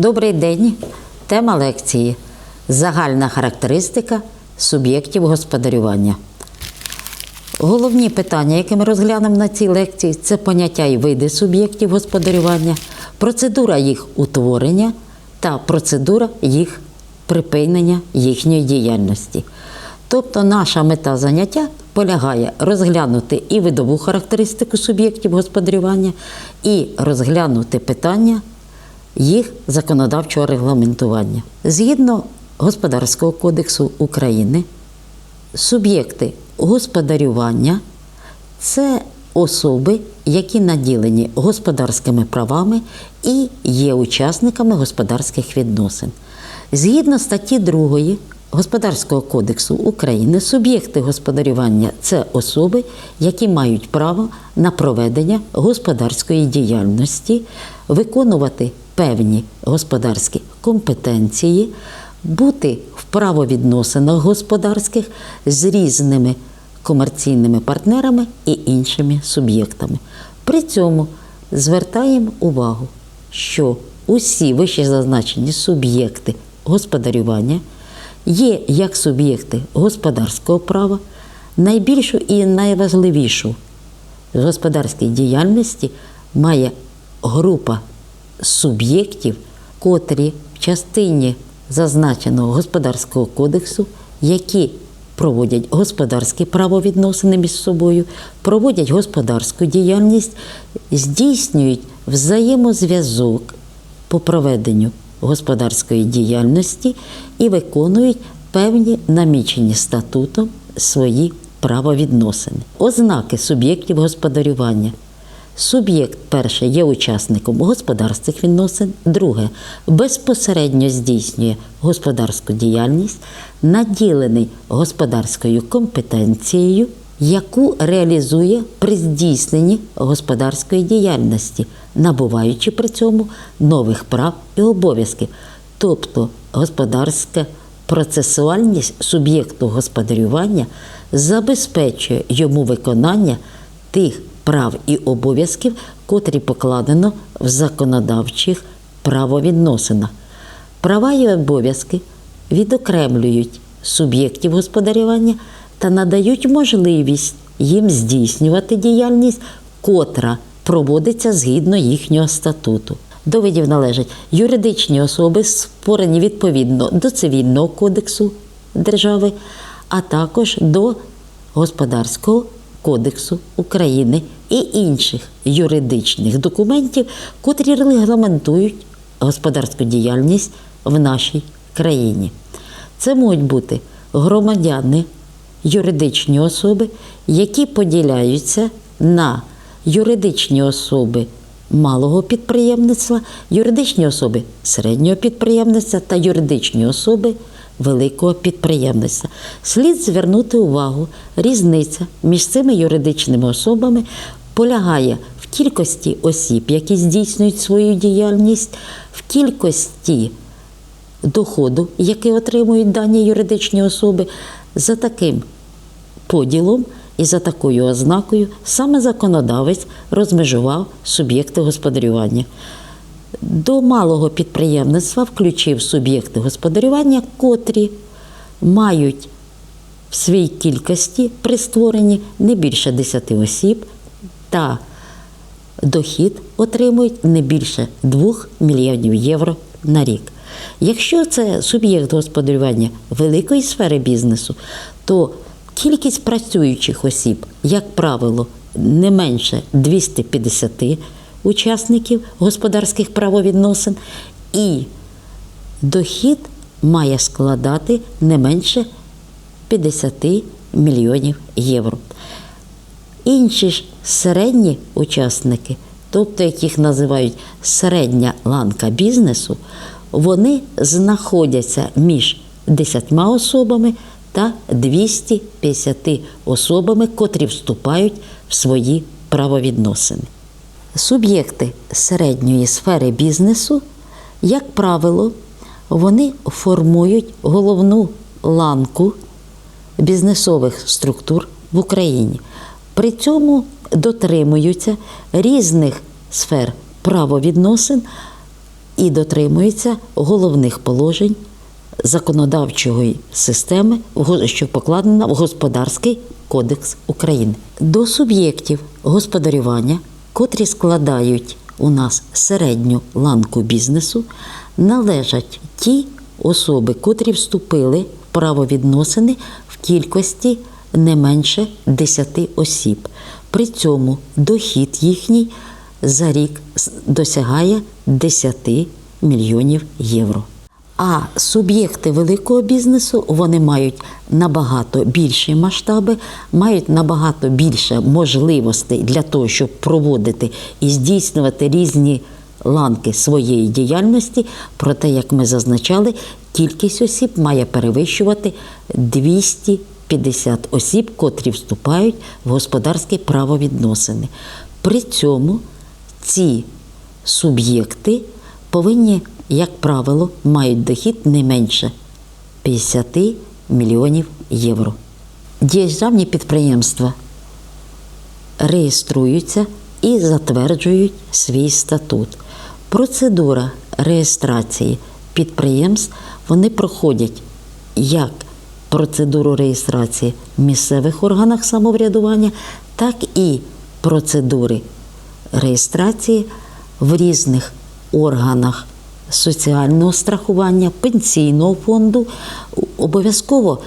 Добрий день. Тема лекції Загальна характеристика суб'єктів господарювання. Головні питання, які ми розглянемо на цій лекції, це поняття і види суб'єктів господарювання, процедура їх утворення та процедура їх припинення їхньої діяльності. Тобто наша мета заняття полягає розглянути і видову характеристику суб'єктів господарювання, і розглянути питання їх законодавчого регламентування. Згідно Господарського кодексу України, суб'єкти господарювання це особи, які наділені господарськими правами і є учасниками господарських відносин. Згідно статті 2 Господарського кодексу України, суб'єкти господарювання це особи, які мають право на проведення господарської діяльності, виконувати певні господарські компетенції, бути в правовідносинах господарських з різними комерційними партнерами і іншими суб'єктами. При цьому звертаємо увагу, що усі вище зазначені суб'єкти господарювання є як суб'єкти господарського права, найбільшу і найважливішу в господарській діяльності має група суб'єктів, котрі в частині зазначеного господарського кодексу, які проводять господарські правовідносини між собою, проводять господарську діяльність, здійснюють взаємозв'язок по проведенню господарської діяльності і виконують певні намічені статутом свої правовідносини. Ознаки суб'єктів господарювання. Суб'єкт перше є учасником господарських відносин, друге безпосередньо здійснює господарську діяльність, наділений господарською компетенцією, яку реалізує при здійсненні господарської діяльності, набуваючи при цьому нових прав і обов'язків, тобто господарська процесуальність суб'єкту господарювання забезпечує йому виконання тих прав і обов'язків, котрі покладено в законодавчих правовідносинах. Права і обов'язки відокремлюють суб'єктів господарювання та надають можливість їм здійснювати діяльність, котра проводиться згідно їхнього статуту. До видів належать юридичні особи, створені відповідно до Цивільного кодексу держави, а також до Господарського кодексу України і інших юридичних документів, котрі регламентують господарську діяльність в нашій країні. Це можуть бути громадяни, юридичні особи, які поділяються на юридичні особи малого підприємництва, юридичні особи середнього підприємництва та юридичні особи великого підприємництва. Слід звернути увагу, різниця між цими юридичними особами полягає в кількості осіб, які здійснюють свою діяльність, в кількості доходу, який отримують дані юридичні особи, за таким поділом і за такою ознакою саме законодавець розмежував суб'єкти господарювання. До малого підприємництва включив суб'єкти господарювання, котрі мають в своїй кількості при створенні не більше 10 осіб та дохід отримують не більше 2 мільйонів євро на рік. Якщо це суб'єкт господарювання великої сфери бізнесу, то кількість працюючих осіб, як правило, не менше 250 учасників господарських правовідносин, і дохід має складати не менше 50 мільйонів євро. Інші ж середні учасники, тобто яких називають середня ланка бізнесу, вони знаходяться між 10 особами та 250 особами, котрі вступають в свої правовідносини. Суб'єкти середньої сфери бізнесу, як правило, вони формують головну ланку бізнесових структур в Україні. При цьому дотримуються різних сфер правовідносин і дотримується головних положень законодавчої системи, що покладена в Господарський кодекс України. До суб'єктів господарювання, котрі складають у нас середню ланку бізнесу, належать ті особи, котрі вступили в правовідносини в кількості не менше 10 осіб. При цьому дохід їхній за рік досягає 10 мільйонів євро. А суб'єкти великого бізнесу вони мають набагато більші масштаби, мають набагато більше можливостей для того, щоб проводити і здійснювати різні ланки своєї діяльності. Проте, як ми зазначали, кількість осіб має перевищувати 250 осіб, котрі вступають в господарські правовідносини. При цьому ці суб'єкти повинні, як правило, мають дохід не менше 50 мільйонів євро. Державні підприємства реєструються і затверджують свій статут. Процедура реєстрації підприємств вони проходять як процедуру реєстрації в місцевих органах самоврядування, так і процедури реєстрації в різних органах соціального страхування, пенсійного фонду. Обов'язково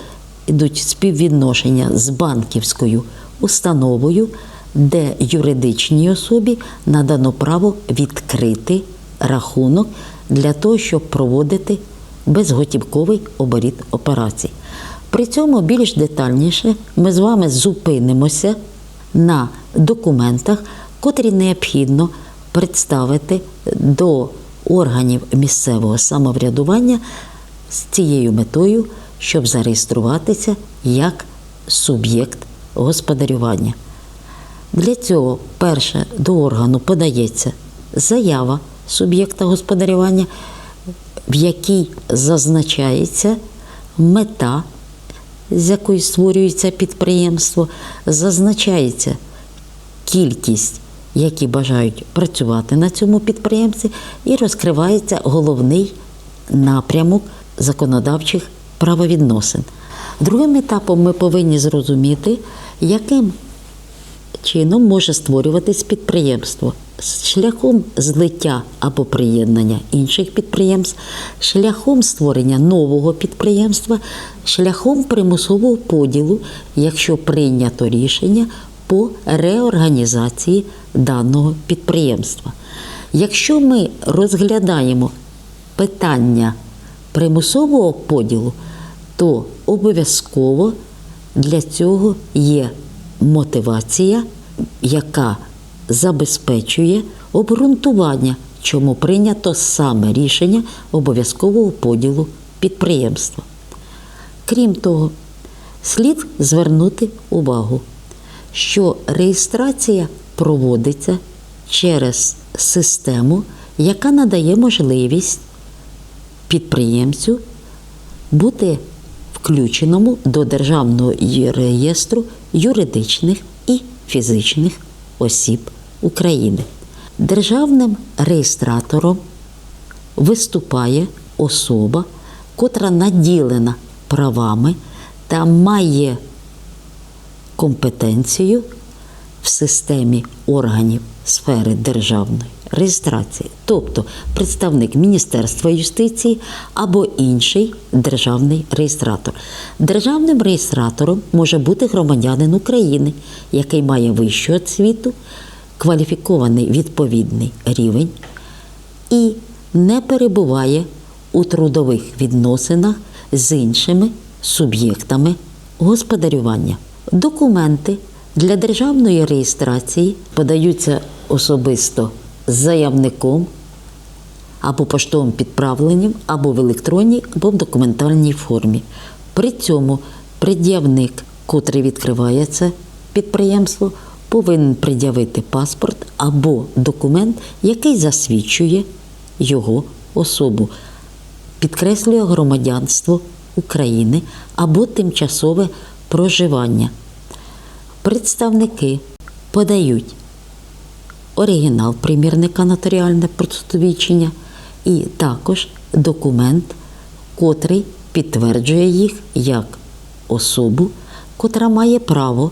йдуть співвідношення з банківською установою, де юридичній особі надано право відкрити рахунок для того, щоб проводити безготівковий оборіт операцій. При цьому більш детальніше ми з вами зупинимося на документах, котрі необхідно представити до органів місцевого самоврядування з цією метою, щоб зареєструватися як суб'єкт господарювання. Для цього перше до органу подається заява суб'єкта господарювання, в якій зазначається мета, з якої створюється підприємство, зазначається кількість, які бажають працювати на цьому підприємстві, і розкривається головний напрямок законодавчих правовідносин. Другим етапом ми повинні зрозуміти, яким чином може створюватись підприємство шляхом злиття або приєднання інших підприємств, шляхом створення нового підприємства, шляхом примусового поділу, якщо прийнято рішення по реорганізації даного підприємства. Якщо ми розглядаємо питання примусового поділу, то обов'язково для цього є мотивація, яка забезпечує обґрунтування, чому прийнято саме рішення обов'язкового поділу підприємства. Крім того, слід звернути увагу, що реєстрація проводиться через систему, яка надає можливість підприємцю бути включеному до Державного реєстру юридичних і фізичних осіб України. Державним реєстратором виступає особа, котра наділена правами та має компетенцію в системі органів сфери державної реєстрації, тобто представник Міністерства юстиції або інший державний реєстратор. Державним реєстратором може бути громадянин України, який має вищу освіту, кваліфікований відповідний рівень і не перебуває у трудових відносинах з іншими суб'єктами господарювання. Документи для державної реєстрації подаються особисто заявником або поштовим підправленням, або в електронній, або в документальній формі. При цьому пред'явник, котрий відкриває це підприємство, повинен пред'явити паспорт або документ, який засвідчує його особу, підкреслює громадянство України або тимчасове проживання. Представники подають оригінал примірника нотаріальне посвідчення, і також документ, котрий підтверджує їх як особу, котра має право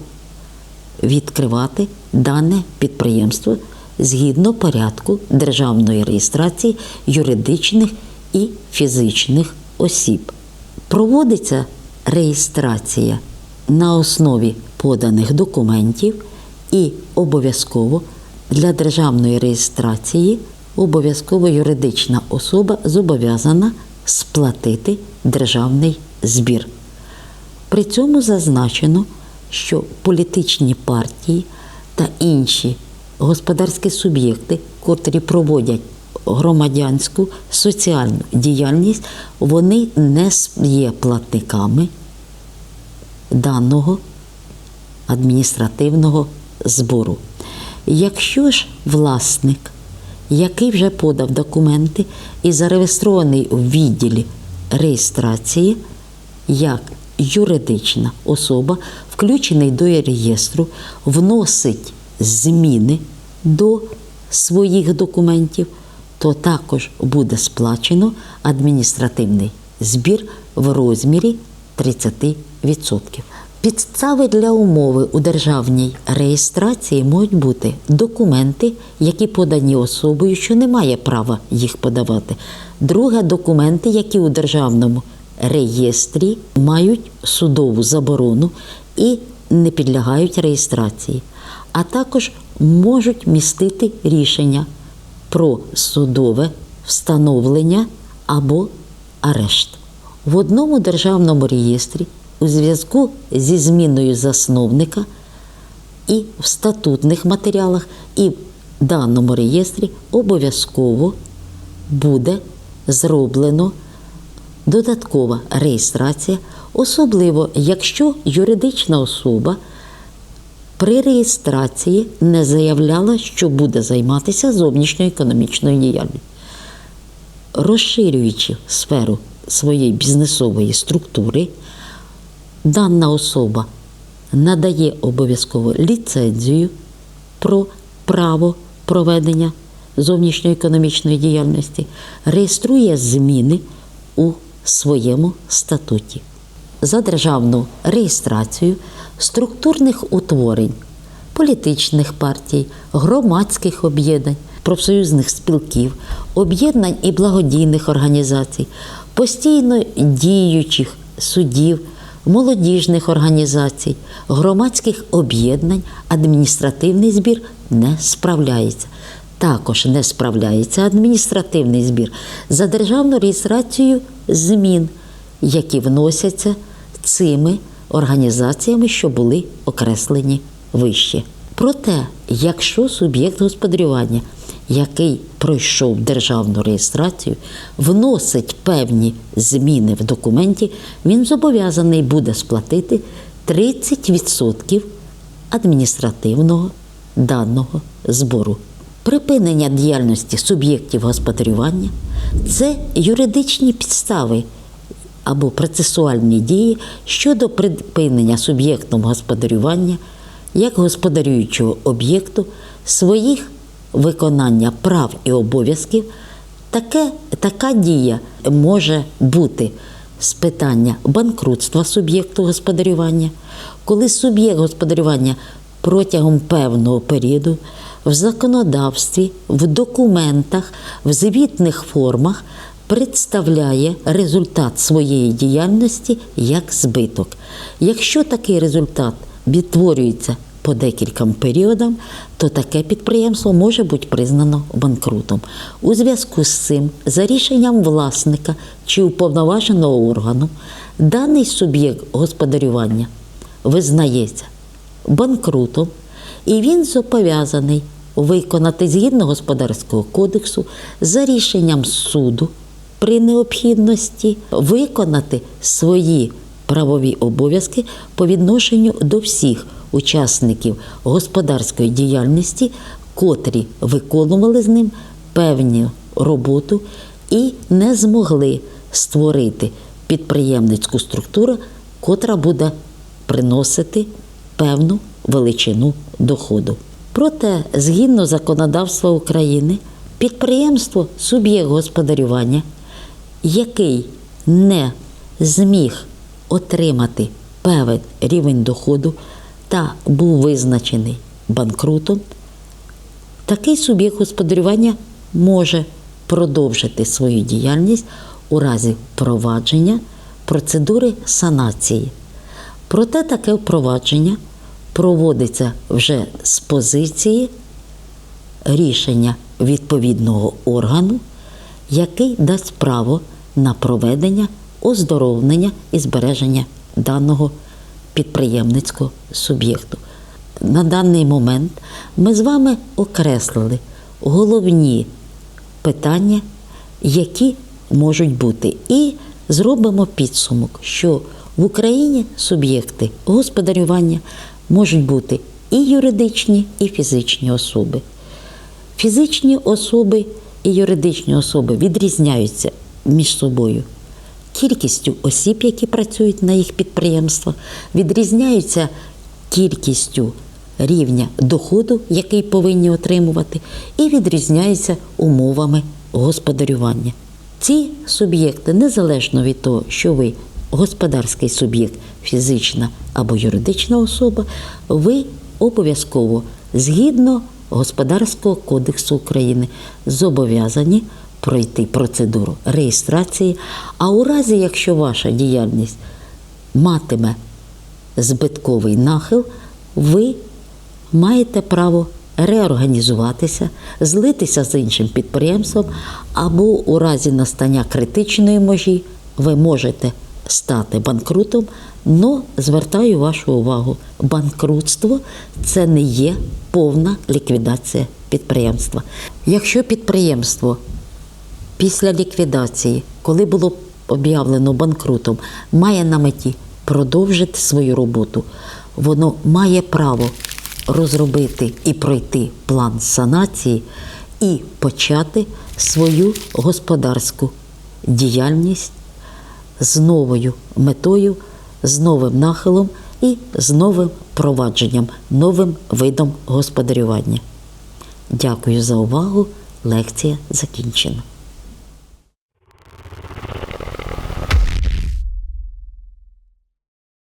відкривати дане підприємство згідно порядку державної реєстрації юридичних і фізичних осіб. Проводиться реєстрація на основі поданих документів і обов'язково для державної реєстрації обов'язково юридична особа зобов'язана сплатити державний збір. При цьому зазначено, що політичні партії та інші господарські суб'єкти, котрі проводять громадянську соціальну діяльність, вони не є платниками даного адміністративного збору. Якщо ж власник, який вже подав документи і зареєстрований у відділі реєстрації як юридична особа, включений до реєстру, вносить зміни до своїх документів, то також буде сплачено адміністративний збір в розмірі 30%. Підстави для умови у державній реєстрації можуть бути документи, які подані особою, що не має права їх подавати. Друге документи, які у державному реєстрі мають судову заборону і не підлягають реєстрації, а також можуть містити рішення про судове встановлення або арешт. В одному державному реєстрі у зв'язку зі зміною засновника і в статутних матеріалах, і в даному реєстрі обов'язково буде зроблено додаткова реєстрація, особливо якщо юридична особа при реєстрації не заявляла, що буде займатися зовнішньою економічною діяльністю. Розширюючи сферу своєї бізнесової структури, дана особа надає обов'язково ліцензію про право проведення зовнішньої економічної діяльності, реєструє зміни у своєму статуті. За державну реєстрацію структурних утворень, політичних партій, громадських об'єднань, профсоюзних спілків, об'єднань і благодійних організацій, постійно діючих судів, молодіжних організацій, громадських об'єднань, адміністративний збір не справляється. Також не справляється адміністративний збір за державну реєстрацію змін, які вносяться цими організаціями, що були окреслені вище. Проте, якщо суб'єкт господарювання, який пройшов державну реєстрацію, вносить певні зміни в документі, він зобов'язаний буде сплатити 30% адміністративного даного збору. Припинення діяльності суб'єктів господарювання це юридичні підстави або процесуальні дії щодо припинення суб'єктом господарювання як господарюючого об'єкту своїх виконання прав і обов'язків. Таке, така дія може бути з питання банкрутства суб'єкту господарювання, коли суб'єкт господарювання протягом певного періоду в законодавстві, в документах, в звітних формах представляє результат своєї діяльності як збиток. Якщо такий результат відтворюється по декільком періодам, то таке підприємство може бути признано банкрутом. У зв'язку з цим, за рішенням власника чи уповноваженого органу, даний суб'єкт господарювання визнається банкрутом, і він зобов'язаний виконати згідно господарського кодексу за рішенням суду при необхідності виконати свої правові обов'язки по відношенню до всіх учасників господарської діяльності, котрі виконували з ним певну роботу і не змогли створити підприємницьку структуру, котра буде приносити певну величину доходу. Проте, згідно законодавства України, Підприємство суб'єкт господарювання, який не зміг отримати певний рівень доходу та був визначений банкрутом, такий суб'єкт господарювання може продовжити свою діяльність у разі впровадження процедури санації. Проте таке впровадження проводиться вже з позиції рішення відповідного органу, який дасть право на проведення оздоровлення і збереження даного підприємницького суб'єкту. На даний момент ми з вами окреслили головні питання, які можуть бути, і зробимо підсумок, що в Україні суб'єкти господарювання можуть бути і юридичні, і фізичні особи. Фізичні особи і юридичні особи відрізняються між собою кількістю осіб, які працюють на їх підприємствах, відрізняються кількістю рівня доходу, який повинні отримувати, і відрізняються умовами господарювання. Ці суб'єкти, незалежно від того, що ви господарський суб'єкт, фізична або юридична особа, ви обов'язково згідно Господарського кодексу України зобов'язані пройти процедуру реєстрації. А у разі, якщо ваша діяльність матиме збитковий нахил, ви маєте право реорганізуватися, злитися з іншим підприємством, або у разі настання критичної межі ви можете стати банкрутом. Но звертаю вашу увагу, банкрутство це не є повна ліквідація підприємства. Якщо підприємство після ліквідації, коли було об'явлено банкрутом, має на меті продовжити свою роботу, воно має право розробити і пройти план санації і почати свою господарську діяльність з новою метою, з новим нахилом і з новим провадженням, новим видом господарювання. Дякую за увагу. Лекція закінчена.